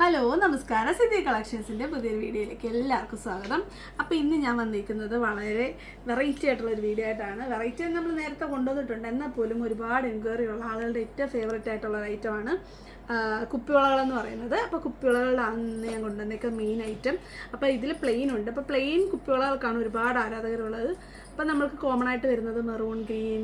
Hello നമസ്കാരം. സിദ്ധി കളക്ഷൻസിന്റെ പുതിയൊരു വീഡിയോയിലേക്ക് എല്ലാവർക്കും സ്വാഗതം. അപ്പോൾ ഇന്ന് ഞാൻ വന്നിരിക്കുന്നത് വളരെ വെറൈറ്റി ആയിട്ടുള്ള ഒരു വീഡിയോ ആയിട്ടാണ്. വെറൈറ്റി നമ്മൾ നേരത്തെ കൊണ്ടുവന്നിട്ടുണ്ട്. എന്നാൽ പോലും ഒരുപാട് എൻക്വയറി ഉള്ള ആളുകളുടെ ഏറ്റവും ഫേവറേറ്റ് ആയിട്ടുള്ള ഒരു ഐറ്റമാണ് കുപ്പിവളകളെന്ന് പറയുന്നത്. അപ്പോൾ കുപ്പിവളകളിലാണ് ഞാൻ കൊണ്ടുവന്നേക്ക മെയിൻ ഐറ്റം അപ്പോൾ ഇതിൽ പ്ലെയിൻ ഉണ്ട്. അപ്പോൾ പ്ലെയിൻ കുപ്പിവളകൾക്കാണ് ഒരുപാട് ആരാധകരുള്ളത്. അപ്പോൾ നമ്മൾക്ക് കോമൺ ആയിട്ട് വരുന്നത് maroon green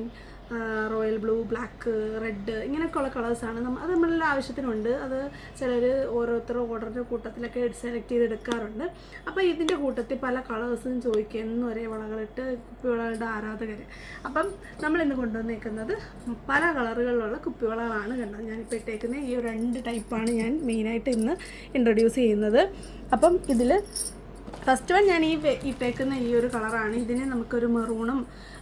royal blue black red ഇങ്ങനെയൊക്കെയുള്ള കളേഴ്സാണ്. നമ്മൾ അത് നമ്മളുടെ ആവശ്യത്തിനുണ്ട്. അത് ചിലർ ഓരോരുത്തർ ഓർഡറിന്റെ കൂട്ടത്തിലൊക്കെ സെലക്ട് ചെയ്തെടുക്കാറുണ്ട് അപ്പോൾ ഇതിന്റെ കൂട്ടത്തിൽ പല കളേഴ്സും ചോദിക്കും എന്നും ഒരേ വളകളിട്ട് കുപ്പിവളകളുടെ ആരാധകർ അപ്പം നമ്മളിന്ന് കൊണ്ടുവന്നേക്കുന്നത് പല കളറുകളിലുള്ള കുപ്പിവളകളാണ് കണ്ടത്. ഞാനിപ്പോൾ ഇട്ടേക്കുന്ന ഈ രണ്ട് ടൈപ്പാണ് ഞാൻ മെയിനായിട്ട് ഇന്ന് ഇൻട്രൊഡ്യൂസ് ചെയ്യുന്നത്. അപ്പം ഇതിൽ ഫസ്റ്റ് വൺ ഞാൻ ഈ ഇട്ടേക്കുന്ന ഈ ഒരു കളറാണ്. ഇതിന് നമുക്കൊരു മെറൂണും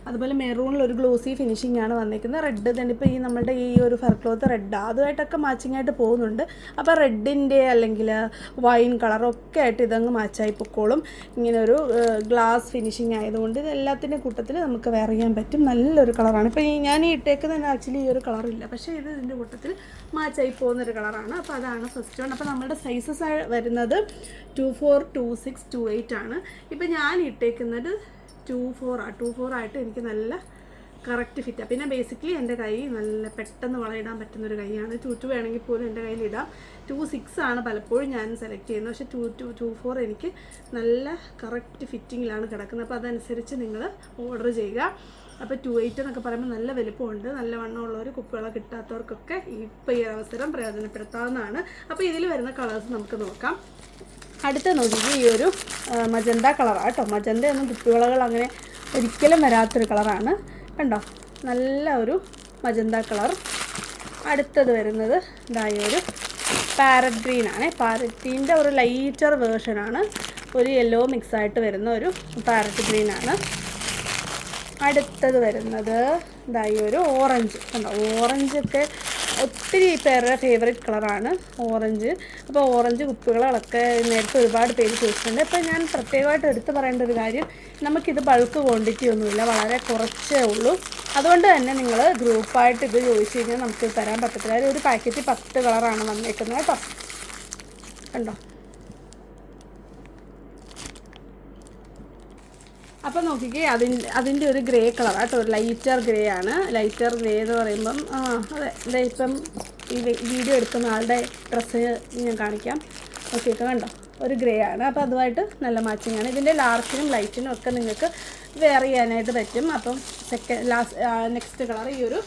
അതുപോലെ മെറൂണിൽ ഒരു ഗ്ലോസി ഫിനിഷിംഗ് ആണ് വന്നിരിക്കുന്നത്. റെഡ് തന്നെ ഇപ്പോൾ ഈ നമ്മുടെ ഈ ഒരു ഫർ ക്ലോത്ത് റെഡ് അതുമായിട്ടൊക്കെ മാച്ചിങ് ആയിട്ട് പോകുന്നുണ്ട്. അപ്പോൾ റെഡിന്റെ അല്ലെങ്കിൽ വൈൻ കളറൊക്കെ ആയിട്ട് ഇതങ്ങ് മാച്ചായി പൊക്കോളും. ഇങ്ങനെ ഒരു ഗ്ലാസ് ഫിനിഷിംഗ് ആയതുകൊണ്ട് ഇതെല്ലാത്തിന്റെ കൂട്ടത്തിൽ നമുക്ക് വെയർ ചെയ്യാൻ പറ്റും. നല്ലൊരു കളറാണ് ഇപ്പോൾ ഞാൻ ഈ ഇട്ടേക്കുന്നത് ആക്ച്വലി ഈ ഒരു കളറില്ല പക്ഷേ ഇത് ഇതിന്റെ കൂട്ടത്തിൽ മാച്ചായി പോകുന്നൊരു കളറാണ് അപ്പോൾ അതാണ് ഫസ്റ്റ് വൺ അപ്പോൾ നമ്മുടെ സൈസസ് വരുന്നത് two four two six two eight ആണ്. ഇപ്പം ഞാൻ ഇട്ടേക്കുന്നത് ടു ഫോർ ടു ഫോർ ആയിട്ട് എനിക്ക് നല്ല കറക്റ്റ് ഫിറ്റാണ് പിന്നെ ബേസിക്കലി എന്റെ കൈ നല്ല പെട്ടെന്ന് വളയിടാൻ പറ്റുന്ന ഒരു കൈയാണ്. ടു ടു വേണമെങ്കിൽ പോലും എന്റെ കയ്യിൽ ഇടാം. ടു സിക്സ് ആണ് പലപ്പോഴും ഞാൻ സെലക്ട് ചെയ്യുന്നത്. പക്ഷേ ടു ടു ടു ഫോർ എനിക്ക് നല്ല കറക്റ്റ് ഫിറ്റിങ്ങിലാണ് കിടക്കുന്നത്. അപ്പോൾ അതനുസരിച്ച് നിങ്ങൾ ഓർഡർ ചെയ്യുക. അപ്പോൾ ടു എയ്റ്റ് എന്നൊക്കെ പറയുമ്പോൾ നല്ല വലുപ്പമുണ്ട്. നല്ല വണ്ണമുള്ളവർ കുപ്പികളെ കിട്ടാത്തവർക്കൊക്കെ ഇപ്പോൾ ഈ അവസരം പ്രയോജനപ്പെടുത്താവുന്നതാണ്. അപ്പോൾ ഇതിൽ വരുന്ന കളേഴ്സ് നമുക്ക് നോക്കാം. അടുത്ത നോക്കിക്ക് ഈ ഒരു മജന്ത കളറാണ് കേട്ടോ. മജന്ത ഒന്നും കുപ്പിവളകൾ അങ്ങനെ ഒരിക്കലും വരാത്തൊരു കളറാണ് കണ്ടോ? നല്ല ഒരു മജന്ത കളർ അടുത്തത് വരുന്നത് ഇതായ ഒരു പാരറ്റ് ഗ്രീനാണ് പാരറ്റ് ഗ്രീന്റെ ഒരു ലൈറ്റർ വേർഷനാണ് ഒരു യെല്ലോ മിക്സ് ആയിട്ട് വരുന്ന ഒരു പാരറ്റ് ഗ്രീനാണ് അടുത്തത് വരുന്നത് ഇതായി ഒരു ഓറഞ്ച് കണ്ടോ? ഓറഞ്ചൊക്കെ ഒത്തിരി പേരുടെ ഫേവറേറ്റ് കളറാണ് ഓറഞ്ച് അപ്പോൾ ഓറഞ്ച് കുപ്പികളൊക്കെ നേരത്തെ ഒരുപാട് പേര് ചോദിച്ചിട്ടുണ്ട്. അപ്പോൾ ഞാൻ പ്രത്യേകമായിട്ട് എടുത്തു പറയേണ്ട ഒരു കാര്യം നമുക്കിത് ബൾക്ക് ക്വാണ്ടിറ്റി ഒന്നുമില്ല വളരെ കുറച്ചേ ഉള്ളൂ. അതുകൊണ്ട് തന്നെ നിങ്ങൾ ഗ്രൂപ്പായിട്ട് ഇത് ചോദിച്ചു കഴിഞ്ഞാൽ നമുക്ക് തരാൻ പറ്റത്തില്ല. ഒരു പാക്കറ്റ് പത്ത് കളറാണ് വന്നേക്കുന്നത് കേട്ടോ. കണ്ടോ? അപ്പോൾ നോക്കിക്കേ അതിന്റെ അതിന്റെ ഒരു ഗ്രേ കളർ കേട്ടോ ലൈറ്റർ ഗ്രേ ആണ്. ലൈറ്റർ ഗ്രേ എന്ന് പറയുമ്പം ആ അതെ ഇതേ ഇപ്പം ഈ വീഡിയോ എടുക്കുന്ന ആളുടെ ഡ്രസ്സ് ഞാൻ കാണിക്കാം. നോക്കിയൊക്കെ കണ്ടോ? ഒരു ഗ്രേ ആണ്. അപ്പോൾ അതുമായിട്ട് നല്ല മാച്ചിങ് ആണ്. ഇതിന്റെ ലാർക്കിനും ലൈറ്റിനും ഒക്കെ നിങ്ങൾക്ക് വെയർ ചെയ്യാനായിട്ട് പറ്റും. അപ്പം സെക്കൻഡ് ലാസ്റ്റ് നെക്സ്റ്റ് കളർ ഈ ഒരു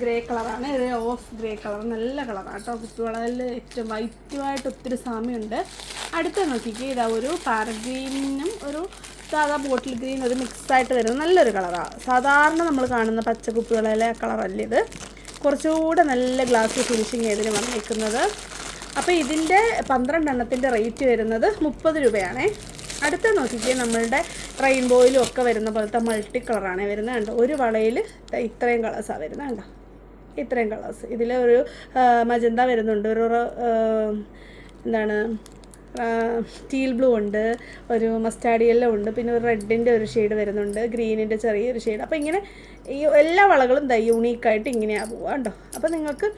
ഗ്രേ കളറാണ് ഒരു ഓഫ് ഗ്രേ കളർ നല്ല കളറാണ് കേട്ടോ. കുപ്പിവളയിൽ ഏറ്റവും വൈറ്റുമായിട്ട് ഒത്തിരി സാമ്യമുണ്ട്. അടുത്ത നോക്കിക്ക് ഇതാ ഒരു പാരഗ്രീനും ഒരു സാധാ ബോട്ടിൽ ഗ്രീൻ ഒരു മിക്സ് ആയിട്ട് വരുന്ന നല്ലൊരു കളറാണ് സാധാരണ നമ്മൾ കാണുന്ന പച്ചക്കുപ്പികളിലെ കളറല്ല ഇത്? കുറച്ചുകൂടെ നല്ല ഗ്ലാസ് ഫിനിഷിങ് ഇതിന് വന്നിരിക്കുന്നത് അപ്പോൾ ഇതിന്റെ പന്ത്രണ്ടെണ്ണത്തിന്റെ റേറ്റ് വരുന്നത് മുപ്പത് രൂപയാണേ. അടുത്ത നോക്കിക്കേ നമ്മളുടെ റെയിൻബോയിലും ഒക്കെ വരുന്ന പോലത്തെ മൾട്ടി കളറാണ് വരുന്നത് കണ്ടോ? ഒരു വളയിൽ ഇത്രയും കളേഴ്സാണ് വരുന്നത് കണ്ടോ? ഇത്രയും കളേഴ്സ് ഇതിൽ ഒരു മജന്ത വരുന്നുണ്ട്. ഒരു എന്താണ് സ്റ്റീൽ ബ്ലൂ ഉണ്ട് ഒരു മസ്റ്റാർഡ് യെല്ലോ ഉണ്ട് പിന്നെ ഒരു റെഡിന്റെ ഒരു ഷെയ്ഡ് വരുന്നുണ്ട് ഗ്രീനിന്റെ ചെറിയൊരു ഷെയ്ഡ് അപ്പോൾ ഇങ്ങനെ ഈ എല്ലാ വളകളും ദൈ യൂണീക്കായിട്ട് ഇങ്ങനെയാണ് പോവുക കേട്ടോ അപ്പോൾ നിങ്ങൾക്ക്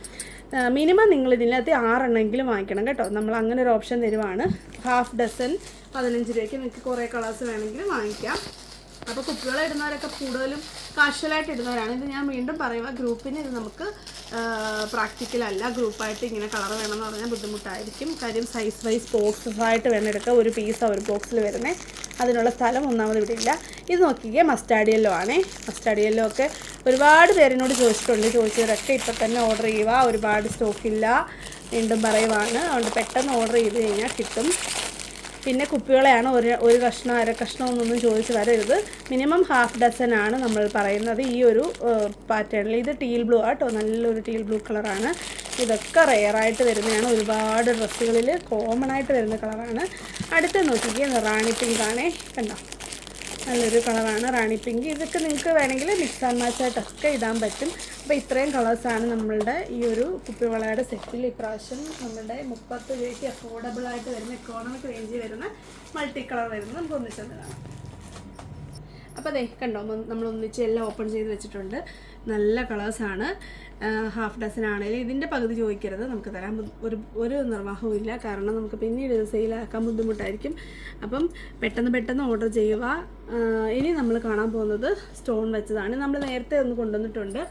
മിനിമം നിങ്ങൾ ഇതിനകത്ത് ആറെണ്ണമെങ്കിലും വാങ്ങിക്കണം കേട്ടോ. നമ്മൾ അങ്ങനെ ഒരു ഓപ്ഷൻ തരുവാണ്. ഹാഫ് ഡസൻ പതിനഞ്ച് രൂപയ്ക്ക് നിങ്ങൾക്ക് കുറേ കളേഴ്സ് വേണമെങ്കിൽ വാങ്ങിക്കാം. അപ്പോൾ കുട്ടികളെ ഇടുന്നവരൊക്കെ കൂടുതലും കാഷ്വലായിട്ട് ഇടുന്നവരാണ്. ഇത് ഞാൻ വീണ്ടും പറയുക ഗ്രൂപ്പിന് ഇത് നമുക്ക് പ്രാക്ടിക്കലല്ല ഗ്രൂപ്പായിട്ട് ഇങ്ങനെ കളർ വേണമെന്ന് പറഞ്ഞാൽ ബുദ്ധിമുട്ടായിരിക്കും. കാര്യം സൈസ് വൈസ് ബോക്സസ് ആയിട്ട് വേണം എടുക്കുക ഒരു പീസ് ഒരു ബോക്സിൽ വരുന്നത് അതിനുള്ള സ്ഥലം ഒന്നാമത് ഇവിടെ ഇല്ല. ഇത് നോക്കിക്കുക മസ്റ്റാർഡ് യെല്ലോ ആണേ. മസ്റ്റാർഡ് യെല്ലോ ഒക്കെ ഒരുപാട് പേരിനോട് ചോദിച്ചിട്ടുണ്ട്. ചോദിച്ചവരൊക്കെ ഇപ്പം തന്നെ ഓർഡർ ചെയ്യുക. ഒരുപാട് സ്റ്റോക്കില്ല വീണ്ടും പറയുവാണ്. അതുകൊണ്ട് പെട്ടെന്ന് ഓർഡർ ചെയ്ത് കഴിഞ്ഞാൽ കിട്ടും. പിന്നെ കുപ്പികളെയാണ് ഒരു ഒരു കഷ്ണം അര കഷ്ണം എന്നൊന്നും ചോദിച്ച് വരരുത്. മിനിമം ഹാഫ് ഡസൻ ആണ് നമ്മൾ പറയുന്നത്. ഈ ഒരു പാറ്റേണിൽ ഇത് ടീൽ ബ്ലൂ ആട്ടോ നല്ലൊരു ടീൽ ബ്ലൂ കളറാണ് ഇതൊക്കെ റെയറായിട്ട് വരുന്നതാണ്. ഒരുപാട് ഡ്രസ്സുകളിൽ കോമൺ ആയിട്ട് വരുന്ന കളറാണ് അടുത്ത നോക്കിക്കുക റാണി പിങ്ക് കണ്ടോ? നല്ലൊരു കളറാണ് റാണി പിങ്ക്. ഇതൊക്കെ നിങ്ങൾക്ക് വേണമെങ്കിൽ മിക്സ് ആൻഡ് മാച്ച് ആയിട്ടൊക്കെ ഇടാൻ പറ്റും. അപ്പോൾ ഇത്രയും കളേഴ്സാണ് നമ്മളുടെ ഈ ഒരു കുപ്പിവളയുടെ സെറ്റിൽ ഇപ്രാവശ്യം നമ്മുടെ മുപ്പത്ത് രൂപയ്ക്ക് അഫോർഡബിൾ ആയിട്ട് വരുന്ന ഇക്കോണമിക് റേഞ്ചിൽ വരുന്ന മൾട്ടി കളർ വരുന്നത് നമുക്ക് ഒന്നിച്ചു കാണാം. അപ്പോൾ അതെ കണ്ടോ നമ്മൾ ഒന്നിച്ച് എല്ലാം ഓപ്പൺ ചെയ്ത് വെച്ചിട്ടുണ്ട്. നല്ല കളേഴ്സാണ് ഹാഫ് ഡസൻ ആണെങ്കിലും ഇതിന്റെ പകുതി ചോദിക്കരുത്. നമുക്ക് തരാൻ ഒരു ഒരു നിർവാഹവും ഇല്ല. കാരണം നമുക്ക് പിന്നീട് ഇത് സെയിലാക്കാൻ ബുദ്ധിമുട്ടായിരിക്കും. അപ്പം പെട്ടെന്ന് പെട്ടെന്ന് ഓർഡർ ചെയ്യുക. ഇനി നമ്മൾ കാണാൻ പോകുന്നത് സ്റ്റോൺ വെച്ചതാണ്. നമ്മൾ നേരത്തെ ഒന്ന് കൊണ്ടുവന്നിട്ടുണ്ട്.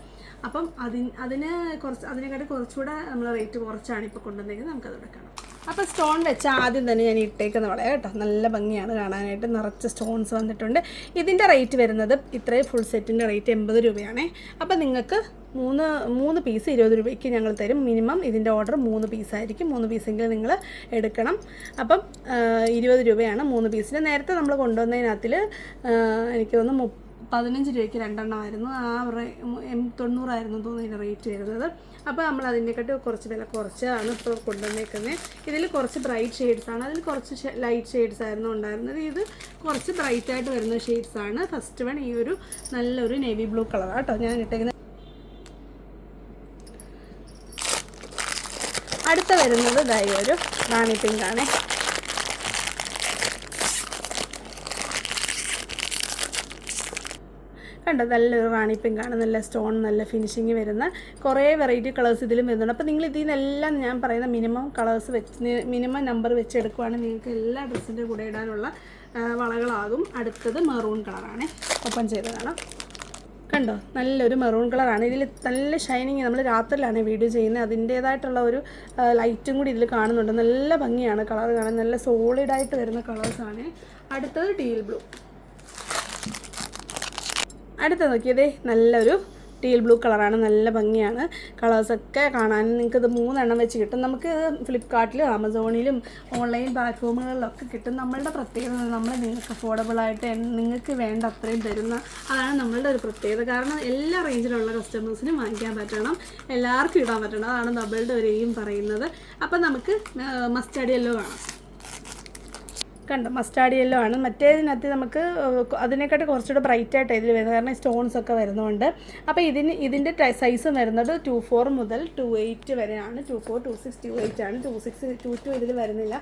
അപ്പം അതിന് അതിന് കുറച്ച് അതിനെക്കാട്ടി കുറച്ചുകൂടെ നമ്മൾ റേറ്റ് കുറച്ചാണ് ഇപ്പോൾ കൊണ്ടുവന്നെങ്കിൽ നമുക്കത് കാണാം. അപ്പോൾ സ്റ്റോൺ വെച്ച് ആദ്യം തന്നെ ഞാൻ ഇട്ടേക്കുന്ന പോലെ കേട്ടോ. നല്ല ഭംഗിയാണ് കാണാനായിട്ട്. നിറച്ച് സ്റ്റോൺസ് വന്നിട്ടുണ്ട്. ഇതിന്റെ റേറ്റ് വരുന്നത് ഇത്രയും ഫുൾ സെറ്റിന്റെ റേറ്റ് എൺപത് രൂപയാണേ. അപ്പോൾ നിങ്ങൾക്ക് മൂന്ന് മൂന്ന് പീസ് ഇരുപത് രൂപയ്ക്ക് ഞങ്ങൾ തരും. മിനിമം ഇതിന്റെ ഓർഡർ മൂന്ന് പീസായിരിക്കും മൂന്ന് പീസെങ്കിലും നിങ്ങൾ എടുക്കണം. അപ്പം ഇരുപത് രൂപയാണ് മൂന്ന് പീസിന് നേരത്തെ നമ്മൾ കൊണ്ടുവന്നതിനകത്തിൽ എനിക്ക് തോന്നുന്നു പതിനഞ്ച് രൂപയ്ക്ക് രണ്ടെണ്ണം ആയിരുന്നു ആ എം തൊണ്ണൂറായിരുന്നു തോന്നുന്നു റേറ്റ് വരുന്നത്. അപ്പോൾ നമ്മൾ അതിനെക്കാട്ടി കുറച്ച് വില കുറച്ചാണ് ഇപ്പോൾ കൊണ്ടുവന്നേക്കുന്നത്. ഇതിൽ കുറച്ച് ബ്രൈറ്റ് ഷെയ്ഡ്സ് ആണ്. അതിൽ കുറച്ച് ലൈറ്റ് ഷെയ്ഡ്സ് ആയിരുന്നു ഉണ്ടായിരുന്നത്. ഇത് കുറച്ച് ബ്രൈറ്റ് ആയിട്ട് വരുന്ന ഷെയ്ഡ്സ് ആണ്. ഫസ്റ്റ് വൺ ഈ ഒരു നല്ലൊരു നേവി ബ്ലൂ കളറാണ് കേട്ടോ ഞാൻ ഇട്ടേക്കുന്നത്. അടുത്ത വരുന്നത് ഇതായി ഒരു റാണി പിങ്ക് ആണേ കണ്ടോ നല്ലൊരു റാണി പിങ്കാണ്. നല്ല സ്റ്റോൺ നല്ല ഫിനിഷിങ് വരുന്ന കുറേ വെറൈറ്റി കളേഴ്സ് ഇതിലും വരുന്നുണ്ട്. അപ്പോൾ നിങ്ങൾ ഇതിൽ നിന്നെല്ലാം ഞാൻ പറയുന്ന മിനിമം കളേഴ്സ് വെച്ച് മിനിമം നമ്പർ വെച്ച് എടുക്കുവാണെങ്കിൽ നിങ്ങൾക്ക് എല്ലാ ഡ്രസ്സിന്റെ കൂടെ ഇടാനുള്ള വളകളാകും. അടുത്തത് മെറൂൺ കളറാണ് ഓപ്പൺ ചെയ്ത് കാണാം. കണ്ടോ? നല്ലൊരു മെറൂൺ കളറാണ് ഇതിൽ നല്ല ഷൈനിങ് നമ്മൾ രാത്രിയിലാണ് വീഡിയോ ചെയ്യുന്നത്. അതിന്റേതായിട്ടുള്ള ഒരു ലൈറ്റും കൂടി ഇതിൽ കാണുന്നുണ്ട്. നല്ല ഭംഗിയാണ് കളർ കാണാൻ. നല്ല സോളിഡായിട്ട് വരുന്ന കളേഴ്സാണ് അടുത്തത് ടീൽ ബ്ലൂ അടുത്ത നോക്കിയതേ നല്ലൊരു ടീൽ ബ്ലൂ കളറാണ് നല്ല ഭംഗിയാണ്. കളേഴ്സൊക്കെ കാണാൻ നിങ്ങൾക്ക് ഇത് മൂന്നെണ്ണം വെച്ച് കിട്ടും. നമുക്ക് ഫ്ലിപ്കാർട്ടിലും ആമസോണിലും ഓൺലൈൻ പ്ലാറ്റ്ഫോമുകളിലൊക്കെ കിട്ടും. നമ്മളുടെ പ്രത്യേകത നമ്മൾ നിങ്ങൾക്ക് അഫോർഡബിൾ ആയിട്ട് നിങ്ങൾക്ക് വേണ്ട അത്രയും തരുന്ന അതാണ് നമ്മളുടെ ഒരു പ്രത്യേകത. കാരണം എല്ലാ റേഞ്ചിലുള്ള കസ്റ്റമേഴ്സിനും വാങ്ങിക്കാൻ പറ്റണം എല്ലാവർക്കും ഇടാൻ പറ്റണം. അതാണ് ഡബിളുടെ ഒരു എയിം പറയുന്നത്. അപ്പം നമുക്ക് മസ്റ്റാർഡ് യെല്ലോ കാണാം കണ്ടോ. മസ്റ്റാർഡ് യെല്ലോ ആണ്. മറ്റേതിനകത്ത് നമുക്ക് അതിനെക്കാട്ടും കുറച്ചുകൂടെ ബ്രൈറ്റ് ആയിട്ട് ഇതിൽ വരുന്നത്. കാരണം സ്റ്റോൺസ് ഒക്കെ വരുന്നതുകൊണ്ട് അപ്പോൾ ഇതിന് ഇതിന്റെ സൈസ് വരുന്നത് ടു ഫോർ മുതൽ ടു എയ്റ്റ് വരെയാണ്. Two four two six two eight ആണ്. ടു സിക്സ് ടു ടു ഇതിൽ വരുന്നില്ല.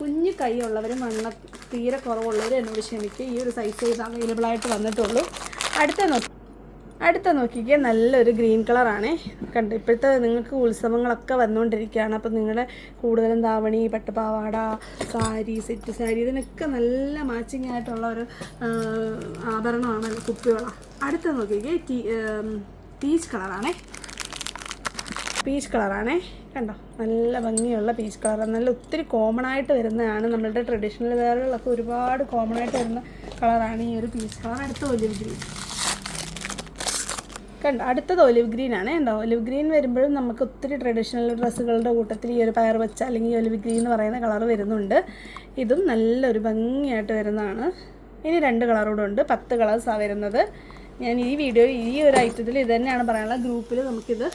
കുഞ്ഞു കൈയുള്ളവരും വണ്ണ തീരെ കുറവുള്ളവരും എന്നോട് ക്ഷമിക്കുക ഈ ഒരു സൈസ് ഇത് അവൈലബിൾ ആയിട്ട് വന്നിട്ടുള്ളൂ. അടുത്ത നോക്കി അടുത്ത നോക്കിക്കേ നല്ലൊരു ഗ്രീൻ കളറാണ്. കണ്ട് ഇപ്പോഴത്തെ നിങ്ങൾക്ക് ഉത്സവങ്ങളൊക്കെ വന്നുകൊണ്ടിരിക്കുകയാണ്. അപ്പം നിങ്ങളുടെ കൂടുതലും ധാവണി പട്ടുപാവാട സാരി സെറ്റ് സാരി ഇതിനൊക്കെ നല്ല മാച്ചിങ് ആയിട്ടുള്ള ഒരു ആഭരണമാണ് കുപ്പിവള. അടുത്ത നോക്കിക്കേ ടീ പീച്ച് കളറാണേ. പീച്ച് കളറാണേ. കണ്ടോ നല്ല ഭംഗിയുള്ള പീച്ച് കളർ. നല്ല ഒത്തിരി കോമൺ ആയിട്ട് വരുന്നതാണ് നമ്മളുടെ ട്രഡീഷണൽ വെയറുകളിലൊക്കെ ഒരുപാട് കോമൺ ആയിട്ട് വരുന്ന കളറാണ് ഈ ഒരു പീച്ച് കളർ. അടുത്ത വലിയ കണ്ടോ? അടുത്തത് ഒലിവ് ഗ്രീൻ ആണ്. കണ്ടോ? ഒലിവ് ഗ്രീൻ വരുമ്പോഴും നമുക്ക് ഒത്തിരി ട്രഡീഷണൽ ഡ്രസ്സുകളുടെ കൂട്ടത്തിൽ ഈ ഒരു പയർ വെച്ച അല്ലെങ്കിൽ ഒലിവ് ഗ്രീൻ എന്ന് പറയുന്ന കളർ വരുന്നുണ്ട്. ഇതും നല്ലൊരു ഭംഗിയായിട്ട് വരുന്നതാണ്. ഇനി രണ്ട് കളറൂടെ ഉണ്ട്. പത്ത് കളേഴ്സാണ് വരുന്നത്. ഞാൻ ഈ വീഡിയോ ഈ ഒരു ഐറ്റത്തിൽ ഇത് തന്നെയാണ് പറയാനുള്ളത്. ഗ്രൂപ്പിൽ നമുക്കിത്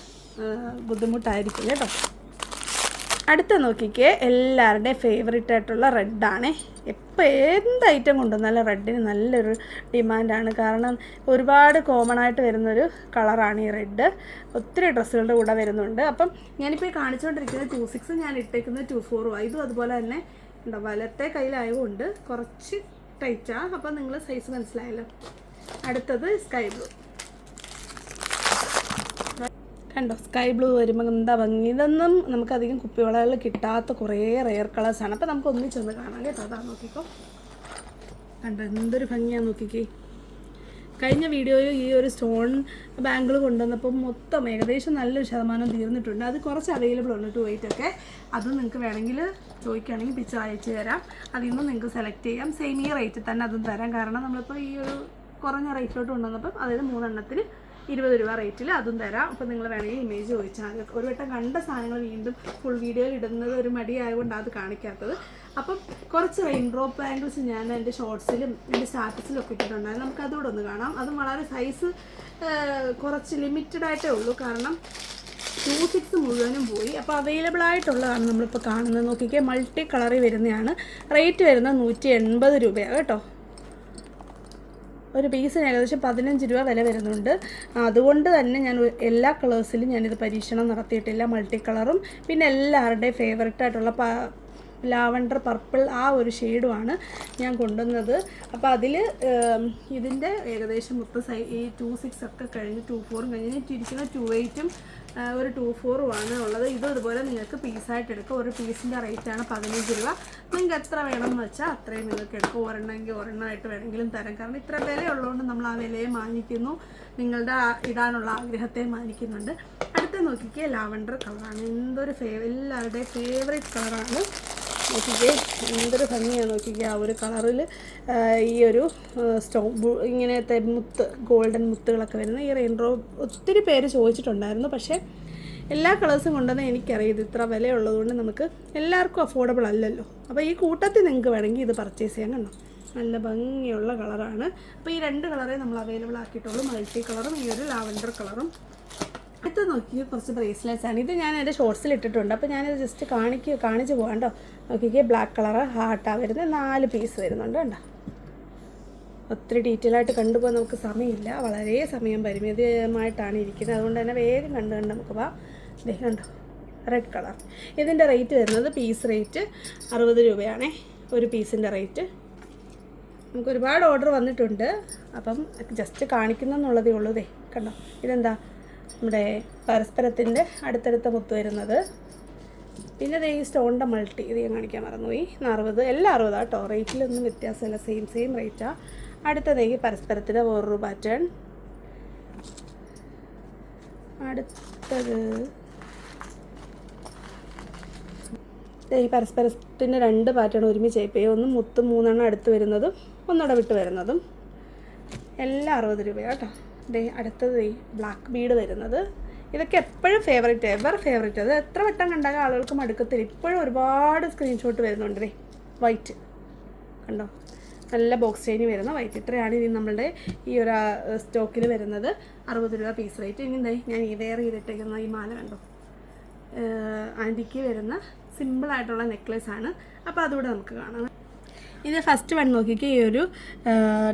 ബുദ്ധിമുട്ടായിരിക്കില്ല ബുദ്ധിമുട്ടായിരിക്കും കേട്ടോ. അടുത്ത നോക്കിക്കേ. എല്ലാവരുടെയും ഫേവറേറ്റ് ആയിട്ടുള്ള റെഡാണ് എപ്പോൾ എന്ത് ഐറ്റം കൊണ്ടുവന്നാലും റെഡിന് നല്ലൊരു ഡിമാൻഡാണ് കാരണം ഒരുപാട് കോമൺ ആയിട്ട് വരുന്നൊരു കളറാണ് ഈ റെഡ് ഒത്തിരി ഡ്രസ്സുകളുടെ കൂടെ വരുന്നുണ്ട്. അപ്പം ഞാനിപ്പോൾ ഈ കാണിച്ചുകൊണ്ടിരിക്കുന്നത് ടു സിക്സ് ഞാൻ ഇട്ടേക്കുന്നത് ടു ഫോറും ഇതും അതുപോലെ തന്നെ ഉണ്ടോ? വലത്തെ കയ്യിലായതുകൊണ്ട് കുറച്ച് ടൈറ്റാണ് അപ്പം നിങ്ങൾ സൈസ് മനസ്സിലായല്ലോ. അടുത്തത് സ്കൈ ബ്ലൂ കണ്ടോ? സ്കൈ ബ്ലൂ വരുമ്പോൾ എന്താ ഭംഗി? ഇതൊന്നും നമുക്കധികം കുപ്പിവളകളിൽ കിട്ടാത്ത കുറേ റെയർ കളേഴ്സാണ് അപ്പോൾ നമുക്ക് ഒന്നിച്ചൊന്ന് കാണാം കേട്ടോ. അതാ നോക്കിക്കോ. കണ്ടോ എന്തൊരു ഭംഗിയാണ് നോക്കിക്കേ. കഴിഞ്ഞ വീഡിയോയിൽ ഈ ഒരു സ്റ്റോൺ ബാങ്കിൾ കൊണ്ടുവന്നപ്പോൾ മൊത്തം ഏകദേശം നല്ലൊരു ശതമാനം തീർന്നിട്ടുണ്ട്. അത് കുറച്ച് അവൈലബിൾ ഉണ്ട് ടു ഒക്കെ. അത് നിങ്ങൾക്ക് വേണമെങ്കിൽ ചോദിക്കുകയാണെങ്കിൽ പിക്ചർ അയച്ചു തരാം. അതിൽ നിന്ന് നിങ്ങൾക്ക് സെലക്ട് ചെയ്യാം. സെയിം ഈ റേറ്റിൽ തന്നെ അതും തരാം. കാരണം നമ്മളിപ്പോൾ ഈ ഒരു കുറഞ്ഞ റേറ്റിലോട്ട് കൊണ്ടുവന്നപ്പം അതായത് മൂന്നെണ്ണത്തിന് ഇരുപത് രൂപ റേറ്റിൽ അതും തരാം. അപ്പോൾ നിങ്ങൾ വേണമെങ്കിൽ ഇമേജ് ചോദിച്ചാൽ ഒരു വട്ടം കണ്ട സാധനങ്ങൾ വീണ്ടും ഫുൾ വീഡിയോയിൽ ഇടുന്നത് ഒരു മടിയായതുകൊണ്ട് അത് കാണിക്കാത്തത്. അപ്പം കുറച്ച് റെയിൻ ഡ്രോപ്പ് ബാംഗിൾസ് ഞാൻ എന്റെ ഷോർട്സിലും എന്റെ സ്റ്റാറ്റസിലും ഒക്കെ ഇട്ടിട്ടുണ്ടായിരുന്നു. നമുക്ക് അതുകൂടെ ഒന്ന് കാണാം. അതും വളരെ സൈസ് കുറച്ച് ലിമിറ്റഡ് ആയിട്ടേ ഉള്ളൂ. കാരണം ടു സിക്സ് മുഴുവനും പോയി. അപ്പോൾ അവൈലബിൾ ആയിട്ടുള്ളതാണ് നമ്മളിപ്പോൾ കാണുന്നത്. നോക്കിക്കേ മൾട്ടി കളറിൽ വരുന്നതാണ്. റേറ്റ് വരുന്നത് നൂറ്റി എൺപത് രൂപയാണ് കേട്ടോ. ഒരു പീസിന് ഏകദേശം പതിനഞ്ച് രൂപ വില വരുന്നുണ്ട്. അതുകൊണ്ട് തന്നെ ഞാൻ എല്ലാ കളേഴ്സിലും ഞാനിത് പരീക്ഷണം നടത്തിയിട്ടില്ല. മൾട്ടി കളറും പിന്നെ എല്ലാവരുടെയും ഫേവററ്റ് ആയിട്ടുള്ള ലാവണ്ടർ പർപ്പിൾ ആ ഒരു ഷെയ്ഡുമാണ് ഞാൻ കൊണ്ടുവന്നത്. അപ്പോൾ അതിൽ ഇതിന്റെ ഏകദേശം മൊത്തം സൈ ഈ ടു സിക്സ് ഒക്കെ കഴിഞ്ഞ് ടു ഫോറും കഴിഞ്ഞ് ഇരിക്കുന്ന ടു എയ്റ്റും ഒരു ടു ഫോറും ആണ് ഉള്ളത്. ഇതും ഇതുപോലെ നിങ്ങൾക്ക് പീസായിട്ട് എടുക്കുക ഒരു പീസിന്റെ റേറ്റാണ് പതിനഞ്ച് രൂപ. നിങ്ങൾക്ക് എത്ര വേണമെന്ന് വെച്ചാൽ അത്രയും നിങ്ങൾക്ക് എടുക്കും. ഒരെണ്ണമെങ്കിൽ ഒരെണ്ണമായിട്ട് വേണമെങ്കിലും തരാം. കാരണം ഇത്ര വിലയുള്ളതുകൊണ്ട് നമ്മൾ ആ വിലയെ മാനിക്കുന്നു. നിങ്ങളുടെ ഇടാനുള്ള ആഗ്രഹത്തെ മാനിക്കുന്നുണ്ട്. അടുത്ത നോക്കിക്കേ ലാവൻഡർ കളറാണ് എന്തൊരു ഫേ എല്ലാവരുടെയും ഫേവറേറ്റ് കളറാണ് നോക്കിക്കേ എന്തൊരു ഭംഗിയാണ് നോക്കിക്കേ. ആ ഒരു കളറിൽ ഈ ഒരു സ്റ്റോ ഇങ്ങനത്തെ മുത്ത് ഗോൾഡൻ മുത്തുകളൊക്കെ വരുന്ന ഈ റെയിൻഡ്രോ ഒത്തിരി പേര് ചോദിച്ചിട്ടുണ്ടായിരുന്നു. പക്ഷേ എല്ലാ കളേഴ്സും കൊണ്ടുവന്ന് എനിക്കറിയാം ഇത് ഇത്ര വിലയുള്ളതുകൊണ്ട് നമുക്ക് എല്ലാവർക്കും അഫോർഡബിൾ അല്ലല്ലോ. അപ്പോൾ ഈ കൂട്ടത്തിൽ നിങ്ങൾക്ക് വേണമെങ്കിൽ ഇത് പർച്ചേസ് ചെയ്യാൻ കണ്ടോ? നല്ല ഭംഗിയുള്ള കളറാണ്. അപ്പോൾ ഈ രണ്ട് കളറേ നമ്മൾ അവൈലബിൾ ആക്കിയിട്ടുള്ളൂ. മൾട്ടി കളറും ഈ ഒരു ലാവൻഡർ കളറും. അടുത്ത് നോക്കിയ കുറച്ച് ബ്രേസ്ലെറ്റ്സ് ആണ്. ഇത് ഞാൻ എന്റെ ഷോർട്സിൽ ഇട്ടിട്ടുണ്ട്. അപ്പോൾ ഞാനിത് ജസ്റ്റ് കാണിക്കുക കാണിച്ച് പോകാം കേട്ടോ നോക്കിക്കേ ബ്ലാക്ക് കളർ ഹാർട്ടാണ് വരുന്നത്. നാല് പീസ് വരുന്നുണ്ട് കേട്ടോ ഒത്തിരി ഡീറ്റെയിൽ ആയിട്ട് കണ്ടുപോകാൻ നമുക്ക് സമയമില്ല. വളരെ സമയം പരിമിതമായിട്ടാണ് ഇരിക്കുന്നത്. അതുകൊണ്ട് തന്നെ വേഗം കണ്ട് കണ്ട് നമുക്ക് പോവാം. ദേ കണ്ടോ? റെഡ് കളർ ഇതിന്റെ റേറ്റ് വരുന്നത് പീസ് റേറ്റ് അറുപത് രൂപയാണേ. ഒരു പീസിന്റെ റേറ്റ് നമുക്ക് ഒരുപാട് ഓർഡർ വന്നിട്ടുണ്ട്. അപ്പം ജസ്റ്റ് കാണിക്കുന്നെന്നുള്ളതേ ഉള്ളൂ ദേ. കണ്ടോ? ഇതെന്താ? നമ്മുടെ പരസ്പരത്തിന്റെ അടുത്തടുത്ത മുത്ത് വരുന്നത്. പിന്നെ ദേ ഈ സ്റ്റോണിന്റെ മൾട്ടി ഇത് ഞാൻ കാണിക്കാൻ മറന്നുപോയി. അറുപത് എല്ലാം അറുപതാണ് കേട്ടോ. റേറ്റിലൊന്നും വ്യത്യാസമില്ല സെയിം സെയിം റേറ്റാണ് അടുത്തത് ഈ പരസ്പരത്തിന്റെ വേറൊരു പാറ്റേൺ അടുത്തത് ഈ പരസ്പരത്തിന്റെ രണ്ട് പാറ്റേൺ ഒരുമിച്ച് ചെയ്യിപ്പേ ഒന്ന് മുത്ത് മൂന്നെണ്ണം അടുത്ത് വരുന്നതും ഒന്നിടെ വിട്ട് വരുന്നതും. എല്ലാം അറുപത് രൂപയാണ് കേട്ടോ. ദേ അടുത്തത് ദേ ബ്ലാക്ക് ബീഡ് വരുന്നത് ഇതൊക്കെ എപ്പോഴും ഫേവറേറ്റ് എവർ ഫേവറേറ്റ് അത് എത്ര വട്ടം കണ്ടാലും ആളുകൾക്ക് മടുക്കത്തില്ല. ഇപ്പോഴും ഒരുപാട് സ്ക്രീൻഷോട്ട് വരുന്നുണ്ട് വൈറ്റ് കണ്ടോ? നല്ല ബോക്സ് ചെയിൻ വരുന്ന വൈറ്റ് ഇത്രയാണ് ഇനി നമ്മളുടെ ഈ ഒരു സ്റ്റോക്കിൽ വരുന്നത്. അറുപത് രൂപ പീസ് റേറ്റ് ഇനി എന്തായി ഞാൻ ഈ വെയർ ചെയ്തിട്ടേക്കുന്ന ഈ മാല കണ്ടോ? ആന്റിക്ക് വരുന്ന സിമ്പിളായിട്ടുള്ള നെക്ലേസ് ആണ്. അപ്പോൾ അതുകൂടെ നമുക്ക് കാണാം. ഇത് ഫസ്റ്റ് വൺ നോക്കിക്കേ ഈ ഒരു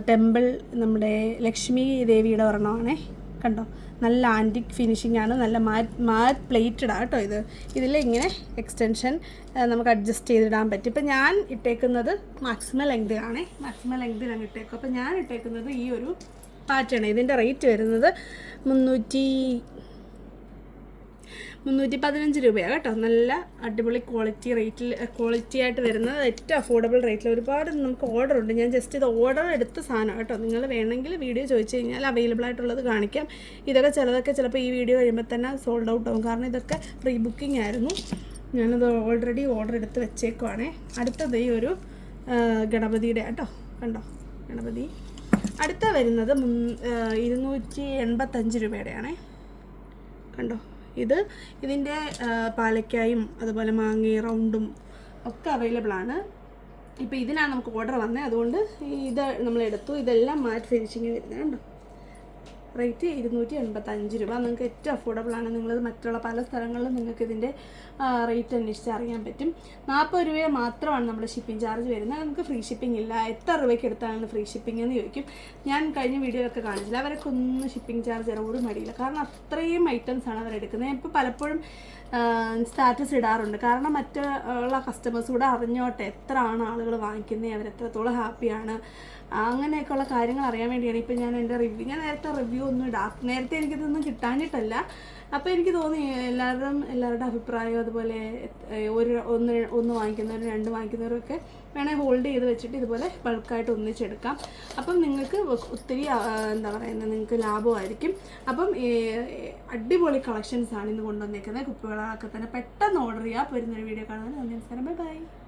ടെമ്പിൾ നമ്മുടെ ലക്ഷ്മി ദേവിയുടെ ഒരെണ്ണമാണേ. കണ്ടോ? നല്ല ആന്റിക് ഫിനിഷിംഗ് ആണ്. നല്ല മാറ്റ് മാറ്റ് പ്ലേറ്റഡ് ആണ് കേട്ടോ ഇത്. ഇതിൽ ഇങ്ങനെ എക്സ്റ്റൻഷൻ നമുക്ക് അഡ്ജസ്റ്റ് ചെയ്തിടാൻ പറ്റും. ഇപ്പം ഞാൻ ഇട്ടേക്കുന്നത് മാക്സിമം ലെങ്ത് ആണേ. മാക്സിമം ലെങ്ത് ഞാൻ ഇട്ടേക്കും. അപ്പം ഞാൻ ഇട്ടേക്കുന്നത് ഈ ഒരു പാറ്റേൺ ഇതിന്റെ റേറ്റ് വരുന്നത് മുന്നൂറ്റി മുന്നൂറ്റി പതിനഞ്ച് രൂപയാണ് കേട്ടോ. നല്ല അടിപൊളി ക്വാളിറ്റി റേറ്റിൽ ക്വാളിറ്റി ആയിട്ട് വരുന്നത് ഏറ്റവും അഫോർഡബിൾ റേറ്റിൽ ഒരുപാട് നമുക്ക് ഓർഡർ ഉണ്ട്. ഞാൻ ജസ്റ്റ് ഇത് ഓർഡർ എടുത്ത സാധനം കേട്ടോ. നിങ്ങൾ വേണമെങ്കിൽ വീഡിയോ ചോദിച്ചു കഴിഞ്ഞാൽ അവൈലബിൾ ആയിട്ടുള്ളത് കാണിക്കാം. ഇതൊക്കെ ചിലതൊക്കെ ചിലപ്പോൾ ഈ വീഡിയോ കഴിയുമ്പോൾ തന്നെ സോൾഡ് ഔട്ട് ആവും. കാരണം ഇതൊക്കെ പ്രീ ബുക്കിംഗ് ആയിരുന്നു. ഞാനത് ഓൾറെഡി ഓർഡർ എടുത്ത് വെച്ചേക്കുവാണേ. അടുത്തത് ഈ ഒരു ഗണപതിയുടെ കേട്ടോ. കണ്ടോ? ഗണപതി. അടുത്ത വരുന്നത് ഇരുന്നൂറ്റി എൺപത്തഞ്ച് രൂപയുടെയാണേ. കണ്ടോ? ഇത് ഇതിന്റെ പാലക്കായും അതുപോലെ മാങ്ങയും റൗണ്ടും ഒക്കെ അവൈലബിൾ ആണ്. ഇപ്പോൾ ഇതിനാണ് നമുക്ക് ഓർഡർ വന്നത് അതുകൊണ്ട് ഇത് നമ്മൾ എടുത്തു ഇതെല്ലാം മാറ്റ് ഫിനിഷിങ് വരുന്നത് കണ്ടോ റേറ്റ് ഇരുന്നൂറ്റി എൺപത്തഞ്ച് രൂപ. നിങ്ങൾക്ക് ഏറ്റവും അഫോർഡബിൾ ആണ്. നിങ്ങൾ മറ്റുള്ള പല സ്ഥലങ്ങളിലും നിങ്ങൾക്ക് ഇതിന്റെ റേറ്റ് അന്വേഷിച്ച് അറിയാൻ പറ്റും. നാൽപ്പത് രൂപ മാത്രമാണ് നമ്മുടെ ഷിപ്പിംഗ് ചാർജ് വരുന്നത്. നമുക്ക് ഫ്രീ ഷിപ്പിംഗ് ഇല്ല. എത്ര രൂപയ്ക്ക് എടുത്താണ് ഫ്രീ ഷിപ്പിംഗ് എന്ന് ചോദിക്കും. ഞാൻ കഴിഞ്ഞ വീഡിയോയിലൊക്കെ കാണിച്ചില്ല. അവരൊക്കെ ഒന്നും ഷിപ്പിംഗ് ചാർജ് ഇറവോട് മടിയില്ല. കാരണം അത്രയും ഐറ്റംസ് ആണ് അവരെടുക്കുന്നത് ഇപ്പോൾ പലപ്പോഴും സ്റ്റാറ്റസ് ഇടാറുണ്ട്. കാരണം മറ്റുള്ള കസ്റ്റമേഴ്സ് കൂടെ അറിഞ്ഞോട്ടെ എത്ര ആണ് ആളുകൾ വാങ്ങിക്കുന്നത് അവരെത്രത്തോളം ഹാപ്പിയാണ് അങ്ങനെയൊക്കെയുള്ള കാര്യങ്ങൾ അറിയാൻ വേണ്ടിയാണ് ഇപ്പം ഞാൻ എന്റെ റിവ്യൂ ഞാൻ നേരത്തെ റിവ്യൂ ഒന്നും ഇടാ നേരത്തെ എനിക്കിതൊന്നും കിട്ടാനിട്ടല്ല അപ്പോൾ എനിക്ക് തോന്നി എല്ലാവരും എല്ലാവരുടെ അഭിപ്രായം അതുപോലെ ഒരു ഒന്ന് ഒന്ന് വാങ്ങിക്കുന്നവരും രണ്ട് വാങ്ങിക്കുന്നവരൊക്കെ വേണേൽ ഹോൾഡ് ചെയ്ത് വെച്ചിട്ട് ഇതുപോലെ ബൾക്കായിട്ട് ഒന്നിച്ചെടുക്കാം. അപ്പം നിങ്ങൾക്ക് ഒത്തിരി എന്താ പറയുന്നത് നിങ്ങൾക്ക് ലാഭമായിരിക്കും. അപ്പം അടിപൊളി കളക്ഷൻസ് ആണ് ഇന്ന് കൊണ്ടുവന്നേക്കുന്നത്. കുപ്പികളൊക്കെ തന്നെ പെട്ടെന്ന് ഓർഡർ ചെയ്യാം. വരുന്നൊരു വീഡിയോ കാണുന്നത് നന്ദി നമസ്കാരം. Bye bye